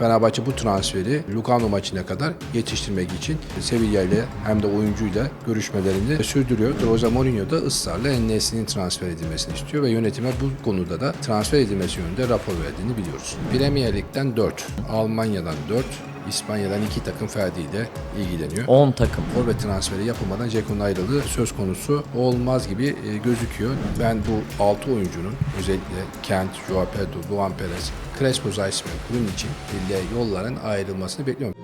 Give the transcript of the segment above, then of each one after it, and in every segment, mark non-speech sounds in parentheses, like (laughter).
Fenerbahçe bu transferi Lugano maçına kadar yetiştirmek için Sevilla ile hem de oyuncuyla görüşmelerini sürdürüyor. Jose Mourinho da ısrarla Enes'inin transfer edilmesini istiyor ve yönetime bu konuda da transfer edilmesi yönünde rapor verdiğini biliyoruz. Premier Lig'den 4, Almanya'dan 4, İspanya'dan 2 takım Ferdi ile ilgileniyor. 10 takım. Forvet transferi yapılmadan Ceko'nun ayrılığı söz konusu olmaz gibi e, gözüküyor. Ben bu 6 oyuncunun özellikle Kent, Joao Pedro, Luan Perez, Crespo Zayis ve için ile yolların ayrılmasını bekliyorum.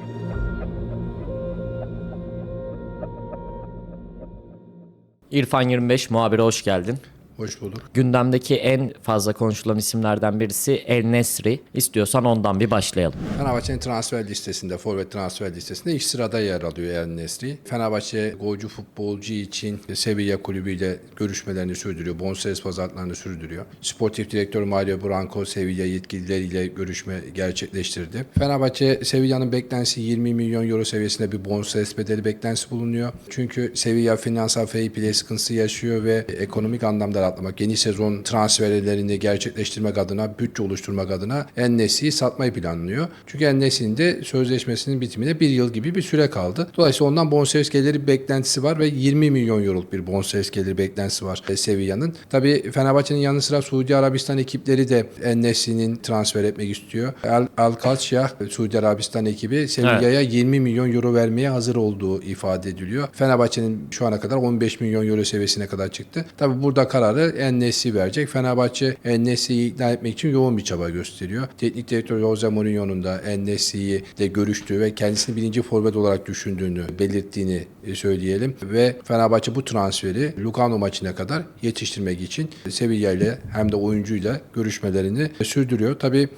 İrfan 25 muhabire hoş geldin. Hoş bulduk. Gündemdeki en fazla konuşulan isimlerden birisi El Nesri. İstiyorsan ondan bir başlayalım. Fenerbahçe'nin transfer listesinde, forvet transfer listesinde ilk sırada yer alıyor El Nesri. Fenerbahçe golcü futbolcu için Sevilla kulübüyle görüşmelerini sürdürüyor. Bonservis pazarlıklarını sürdürüyor. Sportif direktör Mario Branco Sevilla yetkilileriyle görüşme gerçekleştirdi. Fenerbahçe Sevilla'nın beklentisi 20 milyon euro seviyesinde bir bonservis bedeli beklentisi bulunuyor. Çünkü Sevilla finansal fair play sıkıntısı yaşıyor ve ekonomik anlamda rahatlamak, yeni sezon transferlerini gerçekleştirmek adına, bütçe oluşturmak adına Ennesi'yi satmayı planlıyor. Çünkü Ennesi'nin de sözleşmesinin bitimine bir yıl gibi bir süre kaldı. Dolayısıyla ondan bonservis geliri beklentisi var ve 20 milyon euroluk bir bonservis geliri beklentisi var e, Sevilla'nın. Tabii Fenerbahçe'nin yanı sıra Suudi Arabistan ekipleri de Ennesi'nin transfer etmek istiyor. Al, Al Kalşah, Suudi Arabistan ekibi Sevilla'ya 20 milyon euro vermeye hazır olduğu ifade ediliyor. Fenerbahçe'nin şu ana kadar 15 milyon euro seviyesine kadar çıktı. Tabii burada kararı Ennesi verecek. Fenerbahçe Ennesi'yi ikna etmek için yoğun bir çaba gösteriyor. Teknik direktör Jose Mourinho'nun da Ennesi'yi de görüştüğü ve kendisini birinci forvet olarak düşündüğünü belirttiğini e, söyleyelim. Ve Fenerbahçe bu transferi Lugano maçına kadar yetiştirmek için Sevilla ile hem de oyuncuyla görüşmelerini sürdürüyor. Tabii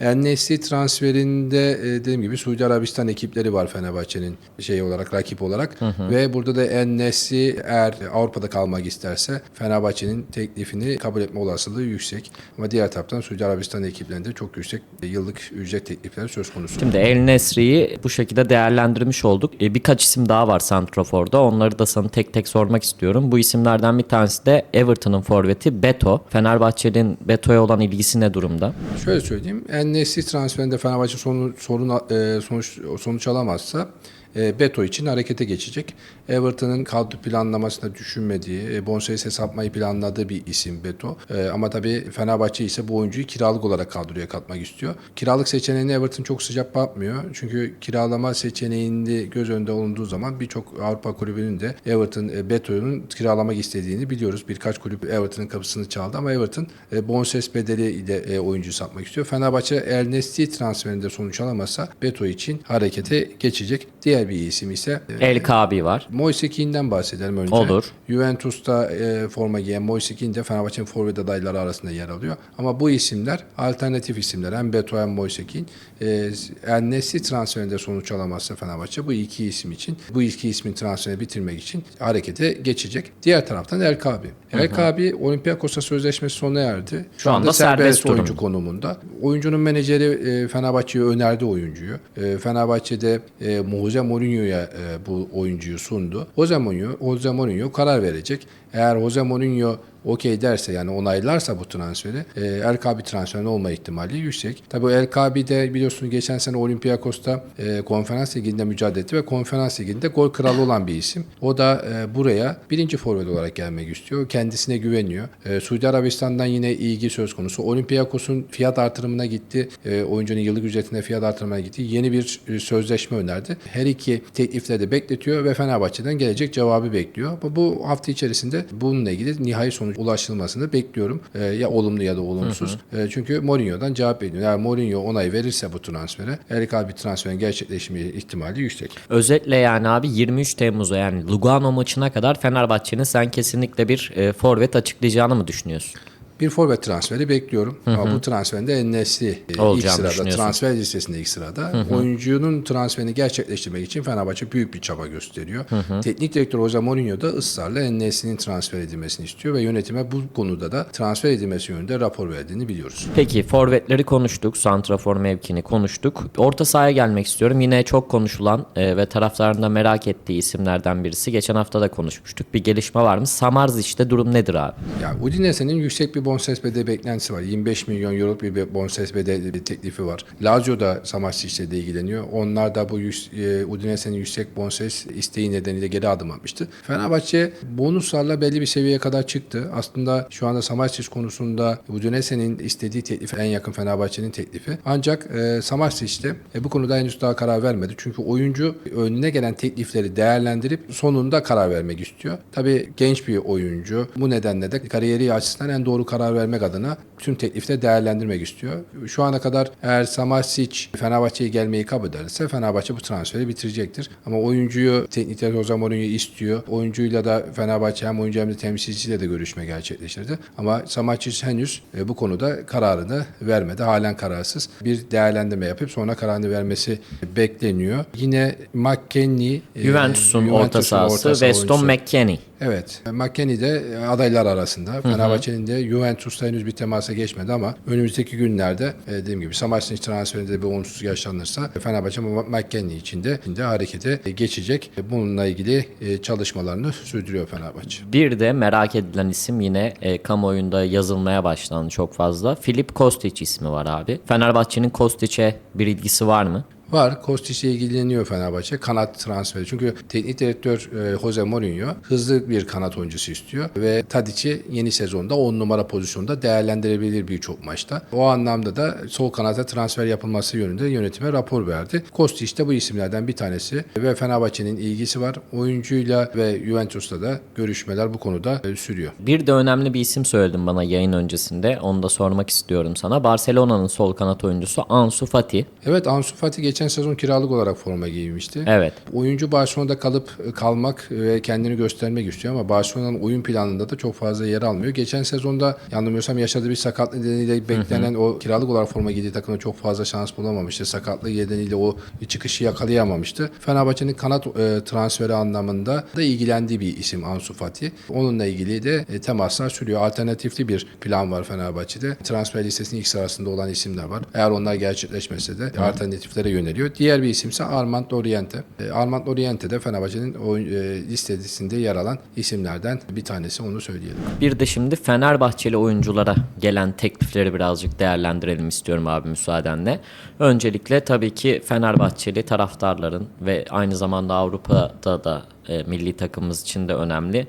Ennesi transferinde e, dediğim gibi Suudi Arabistan ekipleri var Fenerbahçe'nin şey olarak rakip olarak ve burada da Ennesi eğer Avrupa'da kalmak isterse Fenerbahçe'nin teklifini kabul etme olasılığı yüksek. Ama diğer taraftan Suudi Arabistan ekiplerinde çok yüksek yıllık ücret teklifleri söz konusu. Şimdi El Nesri'yi bu şekilde değerlendirmiş olduk. E, birkaç isim daha var Santrafor'da. Onları da sana tek tek sormak istiyorum. Bu isimlerden bir tanesi de Everton'ın forveti Beto. Fenerbahçe'nin Beto'ya olan ilgisi ne durumda? Şöyle söyleyeyim. Ennesi transferinde Fenerbahçe sonu, sorun, e, sonuç, sonuç alamazsa e, Beto için harekete geçecek. Everton'ın kadro planlamasında düşünmediği, e, bonservis hesaplayı planladığı bir isim Beto. E, ama tabii Fenerbahçe ise bu oyuncuyu kiralık olarak kadroya katmak istiyor. Kiralık seçeneğini Everton çok sıcak bakmıyor. Çünkü kiralama seçeneğinde göz önünde olunduğu zaman birçok Avrupa kulübünün de Everton e, Beto'nun kiralamak istediğini biliyoruz. Birkaç kulüp Everton'ın kapısını çaldı ama Everton e, bonservis bedeli e, oyuncu satmak istiyor. Fenerbahçe El Nesri transferinde sonuç alamazsa Beto için harekete geçecek. Diğer bir isim ise e, El Kabi var. Moise Kean'den bahsedelim önce. Olur. Juventus'ta e, forma giyen Moise Kean de Fenerbahçe'nin forvet adayları arasında yer alıyor. Ama bu isimler alternatif isimler. Hem Beto hem Moise Kean. E, Ennesi transferinde sonuç alamazsa Fenerbahçe bu iki isim için, bu iki ismin transferini bitirmek için harekete geçecek. Diğer taraftan El Kabi. El Kabi Olympiakos'a sözleşmesi sona erdi. Şu, anda serbest oyuncu durumda. konumunda. Oyuncunun menajeri e, Fenerbahçe'ye önerdi oyuncuyu. E, Fenerbahçe'de e, Jose Mourinho'ya e, bu oyuncuyu sundu. Jose Mourinho, Jose Mourinho karar verecek. Eğer Jose Mourinho okey derse yani onaylarsa bu transferi e, El Kabi transferinin olma ihtimali yüksek. Tabii El Kabi de biliyorsunuz geçen sene Olympiakos'ta e, konferans liginde mücadele etti ve konferans liginde gol kralı olan bir isim. O da e, buraya birinci forvet olarak gelmek istiyor. Kendisine güveniyor. E, Suudi Arabistan'dan yine ilgi söz konusu. Olympiakos'un fiyat artırımına gitti. E, oyuncunun yıllık ücretine fiyat artırımına gitti. Yeni bir e, sözleşme önerdi. Her iki teklifleri de bekletiyor ve Fenerbahçe'den gelecek cevabı bekliyor. Bu, bu hafta içerisinde bununla ilgili nihai sonuç ulaşılmasını bekliyorum. E, ya olumlu ya da olumsuz. E, çünkü Mourinho'dan cevap bekliyor. Eğer Mourinho onay verirse bu transfere El Kabi transferin gerçekleşme ihtimali yüksek. Özetle yani abi 23 Temmuz'a yani Lugano maçına kadar Fenerbahçe'nin sen kesinlikle bir e, forvet açıklayacağını mı düşünüyorsun? Bir forvet transferi bekliyorum. Ama bu transferin de Enes'i e, ilk sırada, transfer listesinde ilk sırada. Oyuncunun transferini gerçekleştirmek için Fenerbahçe büyük bir çaba gösteriyor. Teknik direktör Jose Mourinho da ısrarla Enes'inin transfer edilmesini istiyor ve yönetime bu konuda da transfer edilmesi yönünde rapor verdiğini biliyoruz. Peki forvetleri konuştuk, santrafor mevkini konuştuk. Orta sahaya gelmek istiyorum. Yine çok konuşulan e, ve taraftarın da merak ettiği isimlerden birisi. Geçen hafta da konuşmuştuk. Bir gelişme var mı? Samarz işte durum nedir abi? Ya Udinese'nin yüksek bir bonservis bedeli beklentisi var. 25 milyon euroluk bir bonservis bedeli bir teklifi var. Lazio da Samacic ile ilgileniyor. Onlar da bu e, Udinese'nin yüksek bonservis isteği nedeniyle geri adım atmıştı. Fenerbahçe bonuslarla belli bir seviyeye kadar çıktı. Aslında şu anda Samacic konusunda Udinese'nin istediği teklif en yakın Fenerbahçe'nin teklifi. Ancak e, Samacic de e, bu konuda henüz daha karar vermedi. Çünkü oyuncu önüne gelen teklifleri değerlendirip sonunda karar vermek istiyor. Tabii genç bir oyuncu. Bu nedenle de kariyeri açısından en doğru karar vermek adına tüm teklifleri değerlendirmek istiyor. Şu ana kadar eğer Samacic Fenerbahçe'ye gelmeyi kabul ederse Fenerbahçe bu transferi bitirecektir. Ama oyuncuyu teknik direktör Jose Mourinho istiyor. Oyuncuyla da Fenerbahçe hem oyuncu hem de temsilcisiyle de görüşme gerçekleştirdi. Ama Samacic henüz e, bu konuda kararını vermedi. Halen kararsız. Bir değerlendirme yapıp sonra kararını vermesi bekleniyor. Yine McKennie e, Juventus'un orta sahası Weston. McKennie. Evet. McKennie de adaylar arasında. Fenerbahçe'nin de Juventus'ta henüz bir temasa geçmedi ama önümüzdeki günlerde e, dediğim gibi Samacic transferinde bir olumsuz yaşanırsa Fenerbahçe McKennie için de, de harekete geçecek. Bununla ilgili e, çalışmalarını sürdürüyor Fenerbahçe. Bir de merak edilen isim yine e, kamuoyunda yazılmaya başlandı çok fazla. Filip Kostic ismi var abi. Fenerbahçe'nin Kostic'e bir ilgisi var mı? Var. Kostic'le ilgileniyor Fenerbahçe. Kanat transferi. Çünkü teknik direktör e, Jose Mourinho hızlı bir kanat oyuncusu istiyor. Ve Tadic'i yeni sezonda 10 numara pozisyonda değerlendirebilir birçok maçta. O anlamda da sol kanata transfer yapılması yönünde yönetime rapor verdi. Kostic de bu isimlerden bir tanesi. Ve Fenerbahçe'nin ilgisi var. Oyuncuyla ve Juventus'ta da görüşmeler bu konuda e, sürüyor. Bir de önemli bir isim söyledin bana yayın öncesinde. Onu da sormak istiyorum sana. Barcelona'nın sol kanat oyuncusu Ansu Fati. Evet Ansu Fati geçen sezon kiralık olarak forma giymişti. Evet. Oyuncu Barcelona'da kalıp e, kalmak ve kendini göstermek istiyor ama Barcelona'nın oyun planında da çok fazla yer almıyor. Geçen sezonda yanılmıyorsam yaşadığı bir sakatlık nedeniyle beklenen o kiralık olarak forma giydiği takımda çok fazla şans bulamamıştı. Sakatlık nedeniyle o çıkışı yakalayamamıştı. Fenerbahçe'nin kanat e, transferi anlamında da ilgilendiği bir isim Ansu Fati. Onunla ilgili de e, temaslar sürüyor. Alternatifli bir plan var Fenerbahçe'de. Transfer listesinin ilk sırasında olan isimler var. Eğer onlar gerçekleşmese de alternatiflere yöneliyor. Diğer bir isimse Armand Oriente. E, Armand Oriente de Fenerbahçe'nin oyun, e, listesinde yer alan isimlerden bir tanesi onu söyleyelim. Bir de şimdi Fenerbahçeli oyunculara gelen teklifleri birazcık değerlendirelim istiyorum abi müsaadenle. Öncelikle tabii ki Fenerbahçeli taraftarların ve aynı zamanda Avrupa'da da e, milli takımımız için de önemli.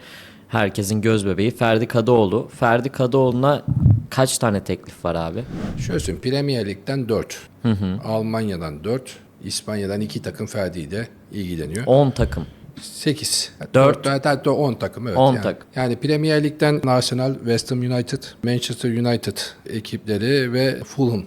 Herkesin göz bebeği Ferdi Kadıoğlu. Ferdi Kadıoğlu'na kaç tane teklif var abi? Şöyle söyleyeyim Premier Lig'den 4, Almanya'dan 4, İspanya'dan 2 takım Ferdi ile ilgileniyor. 10 takım. 8. Dört. 4 10 takım evet. 10 yani. takım. Yani Premier Lig'den Arsenal, West Ham United, Manchester United ekipleri ve Fulham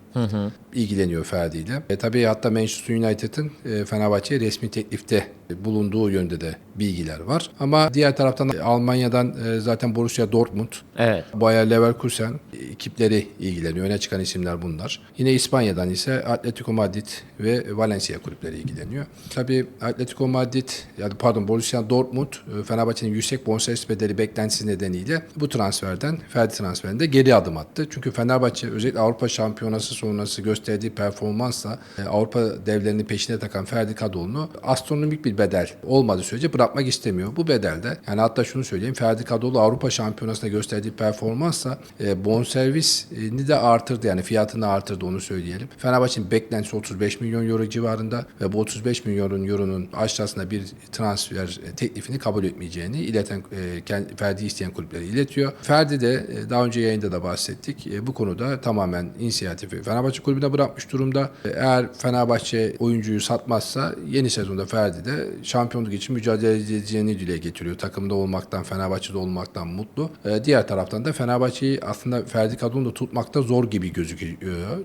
ilgileniyor Ferdi ile. E, tabii hatta Manchester United'ın e, Fenerbahçe'ye resmi teklifte bulunduğu yönde de bilgiler var. Ama diğer taraftan da Almanya'dan e, zaten Borussia Dortmund, Evet. Bayer Leverkusen ekipleri ilgileniyor. Öne çıkan isimler bunlar. Yine İspanya'dan ise Atletico Madrid ve Valencia kulüpleri ilgileniyor. Tabii Atletico Madrid, yani pardon Borussia Dortmund, e, Fenerbahçe'nin yüksek bonservis bedeli beklentisi nedeniyle bu transferden, Ferdi transferinde geri adım attı. Çünkü Fenerbahçe özellikle Avrupa Şampiyonası sonrası gösterdiği performansla e, Avrupa devlerini peşine takan Ferdi Kadıoğlu'nu astronomik bir bedel olmadığı sürece bırakmak istemiyor. Bu bedelde yani hatta şunu söyleyeyim Ferdi Kadıoğlu Avrupa Şampiyonası'nda gösterdiği performansla e, bonservisini de artırdı yani fiyatını artırdı onu söyleyelim. Fenerbahçe'nin beklentisi 35 milyon euro civarında ve bu 35 milyon euronun aşağısında bir transfer e, teklifini kabul etmeyeceğini ileten e, Ferdi isteyen kulüplere iletiyor. Ferdi de daha önce yayında da bahsettik. Bu konuda tamamen inisiyatifi Fenerbahçe kulübüne bırakmış durumda. E, Eğer Fenerbahçe oyuncuyu satmazsa yeni sezonda Ferdi de şampiyonluk için mücadele edeceğini dile getiriyor. Takımda olmaktan, Fenerbahçe'de olmaktan mutlu. E, diğer taraftan da Fenerbahçe'yi aslında Ferdi Kadun'u da tutmakta zor gibi gözüküyor.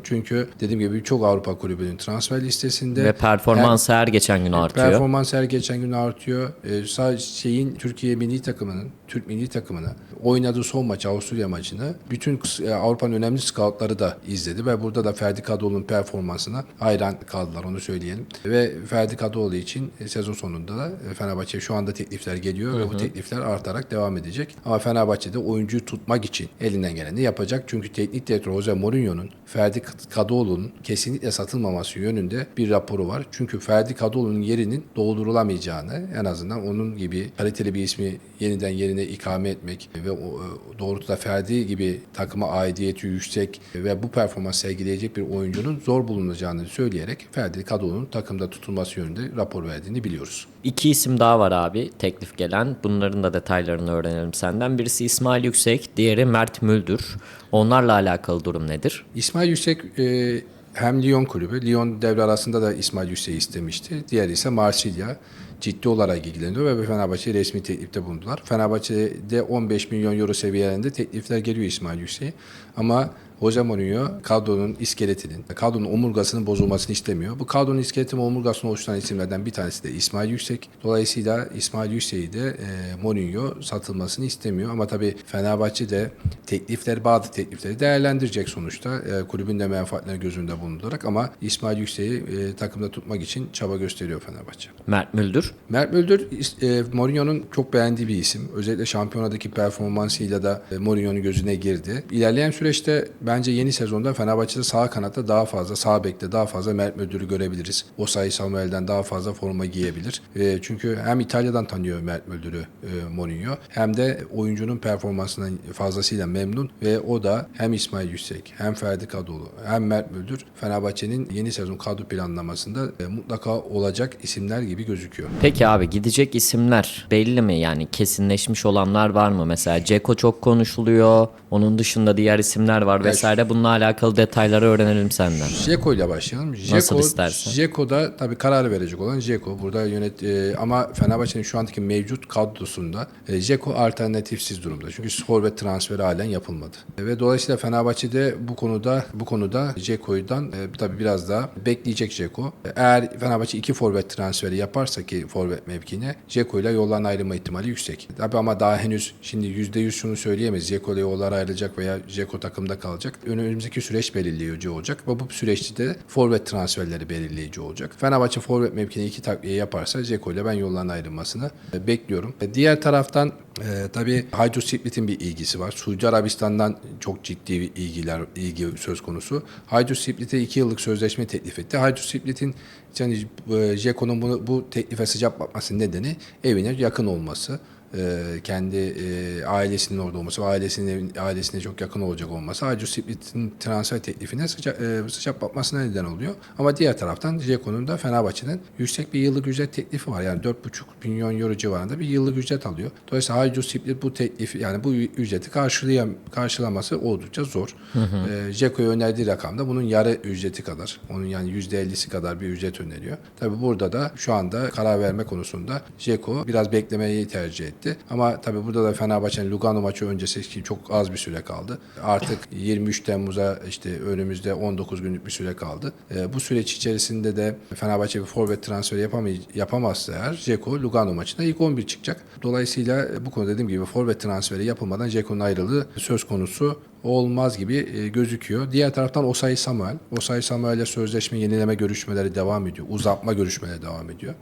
Çünkü dediğim gibi birçok Avrupa kulübünün transfer listesinde Ve performansı her geçen gün artıyor. Performans her geçen gün artıyor. Ee, sadece şeyin Türkiye milli takımının, Türk milli takımını oynadığı son maçı Avusturya maçını bütün e, Avrupa'nın önemli scoutları da izledi ve burada da Ferdi Kadıoğlu'nun performansına hayran kaldılar onu söyleyelim. Ve Ferdi Kadıoğlu için e, sezon sonunda da e, Fenerbahçe şu anda teklifler geliyor ve bu teklifler artarak devam edecek. Ama Fenerbahçe'de oyuncuyu tutmak için elinden geleni yapacak. Çünkü teknik direktör Jose Mourinho'nun Ferdi Kadıoğlu'nun kesinlikle satılmaması yönünde bir raporu var. Çünkü Ferdi Kadıoğlu'nun yerinin doldurulamayacağını en azından onun gibi kaliteli bir ismi yeniden yerine yerine ikame etmek ve e, doğrultuda Ferdi gibi takıma aidiyeti yüksek ve bu performans sergileyecek bir oyuncunun zor bulunacağını söyleyerek Ferdi kadronun takımda tutulması yönünde rapor verdiğini biliyoruz. İki isim daha var abi teklif gelen. Bunların da detaylarını öğrenelim senden. Birisi İsmail Yüksek, diğeri Mert Müldür. Onlarla alakalı durum nedir? İsmail Yüksek e, hem Lyon kulübü, Lyon devre arasında da İsmail Yüksek'i istemişti. Diğeri ise Marsilya ciddi olarak ilgileniyor ve Fenerbahçe resmi teklifte bulundular. Fenerbahçe'de 15 milyon euro seviyelerinde teklifler geliyor İsmail Yüksek'e. Ama Jose Mourinho kadronun iskeletinin, kadronun omurgasının bozulmasını istemiyor. Bu kadronun iskeleti ve omurgasını oluşturan isimlerden bir tanesi de İsmail Yüksek. Dolayısıyla İsmail Yüksek'i de e, Mourinho satılmasını istemiyor. Ama tabii Fenerbahçe de teklifleri, bazı teklifleri değerlendirecek sonuçta. E, kulübün de menfaatleri göz önünde bulundurarak ama İsmail Yüksek'i e, takımda tutmak için çaba gösteriyor Fenerbahçe. Mert Müldür. Mert Müldür e, Mourinho'nun çok beğendiği bir isim. Özellikle şampiyonadaki performansıyla da e, Mourinho'nun gözüne girdi. İlerleyen süreçte bence yeni sezonda Fenerbahçe'de sağ kanatta daha fazla, sağ bekte daha fazla Mert Müldür'ü görebiliriz. Osayi Samuel'den daha fazla forma giyebilir. E, çünkü hem İtalya'dan tanıyor Mert Müldür'ü e, Mourinho hem de oyuncunun performansından fazlasıyla memnun ve o da hem İsmail Yüksek hem Ferdi Kadıoğlu hem Mert Müldür Fenerbahçe'nin yeni sezon kadro planlamasında e, mutlaka olacak isimler gibi gözüküyor. Peki abi gidecek isimler belli mi? Yani kesinleşmiş olanlar var mı? Mesela Ceko çok konuşuluyor. Onun dışında diğer isimler var vesaire. Bununla alakalı detayları öğrenelim senden. Jeko ile başlayalım. Jeko, Nasıl istersen. Jeko'da tabii karar verecek olan Jeko. Burada yönet e, ama Fenerbahçe'nin şu andaki mevcut kadrosunda e, Jeko alternatifsiz durumda. Çünkü forvet transferi halen yapılmadı. E, ve dolayısıyla Fenerbahçe'de bu konuda bu konuda Jeko'dan e, tabii biraz daha bekleyecek Jeko. E, Eğer Fenerbahçe iki forvet transferi yaparsa ki forvet mevkine Jeko ile yoldan ayrılma ihtimali yüksek. Tabii ama daha henüz şimdi %100 şunu söyleyemeyiz. Jeko ile yollar ayrılacak veya Jeko takımda kalacak. Önümüzdeki süreç belirleyici olacak ve bu süreçte de forvet transferleri belirleyici olacak. Fenerbahçe forvet mevkine iki takviye yaparsa Jeko ile ben yoldan ayrılmasını e, bekliyorum. E, Diğer taraftan e, tabii Hajduk Split'in bir ilgisi var. Suudi Arabistan'dan çok ciddi bir ilgiler ilgi söz konusu. Hajduk Split'e iki yıllık sözleşme teklif etti. Hajduk Split'in yani e, Jeko'nun bunu bu teklife sıcak bakmasının nedeni evine yakın olması e, kendi e, ailesinin orada olması ailesinin ailesine çok yakın olacak olması Hajduk Split'in transfer teklifine sıcak, e, sıcak bakmasına neden oluyor. Ama diğer taraftan Jeko'nun da Fenerbahçe'den yüksek bir yıllık ücret teklifi var. Yani 4,5 milyon euro civarında bir yıllık ücret alıyor. Dolayısıyla Hajduk Split bu teklifi yani bu ücreti karşılayam karşılaması oldukça zor. E, Jeko'ya önerdiği rakam da bunun yarı ücreti kadar. Onun yani %50'si kadar bir ücret öneriyor. Tabii burada da şu anda karar verme konusunda Jeko biraz beklemeyi tercih etti. Ama tabii burada da Fenerbahçe'nin Lugano maçı öncesi ki çok az bir süre kaldı. Artık (laughs) 23 Temmuz'a işte önümüzde 19 günlük bir süre kaldı. E, bu süreç içerisinde de Fenerbahçe bir forvet transferi yapamay- yapamazsa eğer Jeko Lugano maçında ilk 11 çıkacak. Dolayısıyla bu konu dediğim gibi forvet transferi yapılmadan Jeko'nun ayrılığı söz konusu olmaz gibi e, gözüküyor. Diğer taraftan Osayi Samuel. Osayi Samuel'le sözleşme yenileme görüşmeleri devam ediyor. Uzatma görüşmeleri devam ediyor.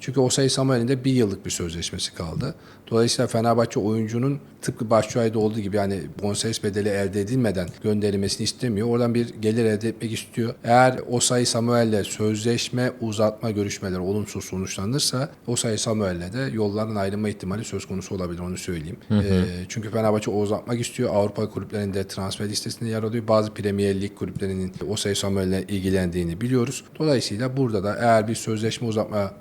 Çünkü Osayi Samuel'in de bir yıllık bir sözleşmesi kaldı. Dolayısıyla Fenerbahçe oyuncunun tıpkı Başşuay'da olduğu gibi yani bonservis bedeli elde edilmeden gönderilmesini istemiyor. Oradan bir gelir elde etmek istiyor. Eğer Osayi Samuel'le sözleşme uzatma görüşmeleri olumsuz sonuçlanırsa Osayi Samuel'le de yolların ayrılma ihtimali söz konusu olabilir onu söyleyeyim. Ee, çünkü Fenerbahçe o uzatmak istiyor. Avrupa kulüplerinde transfer listesinde yer alıyor. Bazı Premier Lig kulüplerinin Osayi Samuel'le ilgilendiğini biliyoruz. Dolayısıyla burada da eğer bir sözleşme uzatma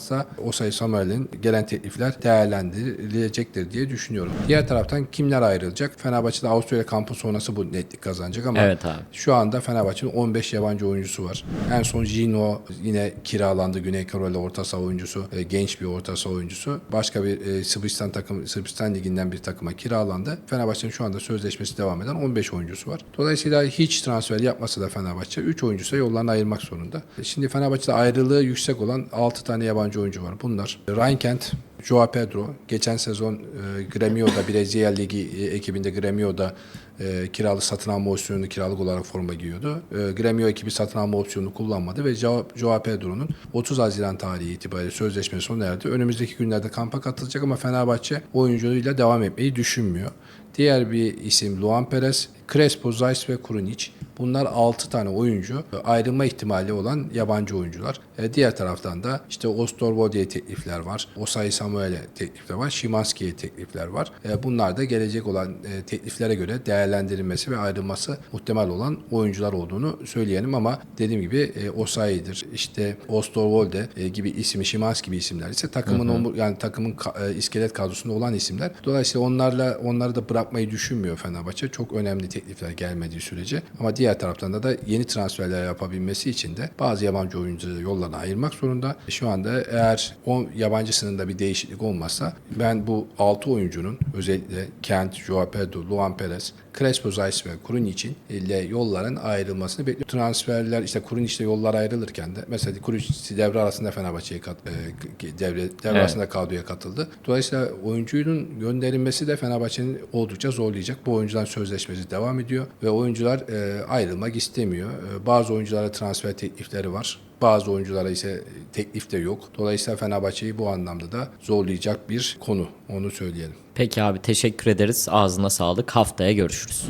olmazsa Osayi Samuel'in gelen teklifler değerlendirilecektir diye düşünüyorum. Diğer taraftan kimler ayrılacak? Fenerbahçe'de Avusturya kampı sonrası bu netlik kazanacak ama Evet abi. şu anda Fenerbahçe'nin 15 yabancı oyuncusu var. En son Gino yine kiralandı. Güney Karolina orta saha oyuncusu. e, genç bir orta saha oyuncusu. Başka bir e, Sırbistan takım Sırbistan liginden bir takıma kiralandı. Fenerbahçe'nin şu anda sözleşmesi devam eden 15 oyuncusu var. Dolayısıyla hiç transfer yapmasa da Fenerbahçe 3 oyuncusu yollarını ayırmak zorunda. E, Şimdi Fenerbahçe'de ayrılığı yüksek olan 6 tane yabancı oyuncu var. Bunlar Ryan Kent, Joao Pedro geçen sezon e, Gremio'da Brezilya Ligi e, ekibinde Gremio'da e, kiralık satın alma opsiyonunu kiralık olarak forma giyiyordu. E, Gremio ekibi satın alma opsiyonunu kullanmadı ve Joao, Pedro'nun 30 Haziran tarihi itibariyle sözleşmesi sona erdi. Önümüzdeki günlerde kampa katılacak ama Fenerbahçe oyunculuğuyla devam etmeyi düşünmüyor. Diğer bir isim Luan Perez, Crespo, Zeiss ve Kurunic. Bunlar 6 tane oyuncu e, ayrılma ihtimali olan yabancı oyuncular. E, diğer taraftan da işte Ostorbody'ye teklifler var. Osayi Samuel'e teklifler var. Şimanski'ye teklifler var. E, bunlar da gelecek olan e, tekliflere göre değerlendirilmesi ve ayrılması muhtemel olan oyuncular olduğunu söyleyelim ama dediğim gibi e, Osayi'dir. işte Ostorwolde e, gibi ismi Şimanski gibi isimler ise takımın omur- yani takımın ka- e, iskelet kadrosunda olan isimler. Dolayısıyla onlarla onları da bırakmayı düşünmüyor Fenerbahçe. Çok önemli teklifler gelmediği sürece. Ama diğer taraftan da, da yeni transferler yapabilmesi için de bazı yabancı oyuncuları yollarına ayırmak zorunda. Şu anda eğer o yabancı sınırında bir değişiklik olmazsa ben bu 6 oyuncunun özellikle Kent, Joao Pedro, Luan Perez, Crespo, Zayis ve Kurunic ile yolların ayrılmasını bekliyorum. Transferler işte Kurunic'le yollar ayrılırken de mesela Kurunic devre arasında Fenerbahçe'ye kat, e, devre, devre Evet. arasında kadroya katıldı. Dolayısıyla oyuncunun gönderilmesi de Fenerbahçe'nin oldukça zorlayacak. Bu oyuncudan sözleşmesi devam ediyor ve oyuncular e, ayrılmak istemiyor. E, bazı oyunculara transfer teklifleri var. Bazı oyunculara ise teklif de yok. Dolayısıyla Fenerbahçe'yi bu anlamda da zorlayacak bir konu. Onu söyleyelim. Peki abi teşekkür ederiz. Ağzına sağlık. Haftaya görüşürüz.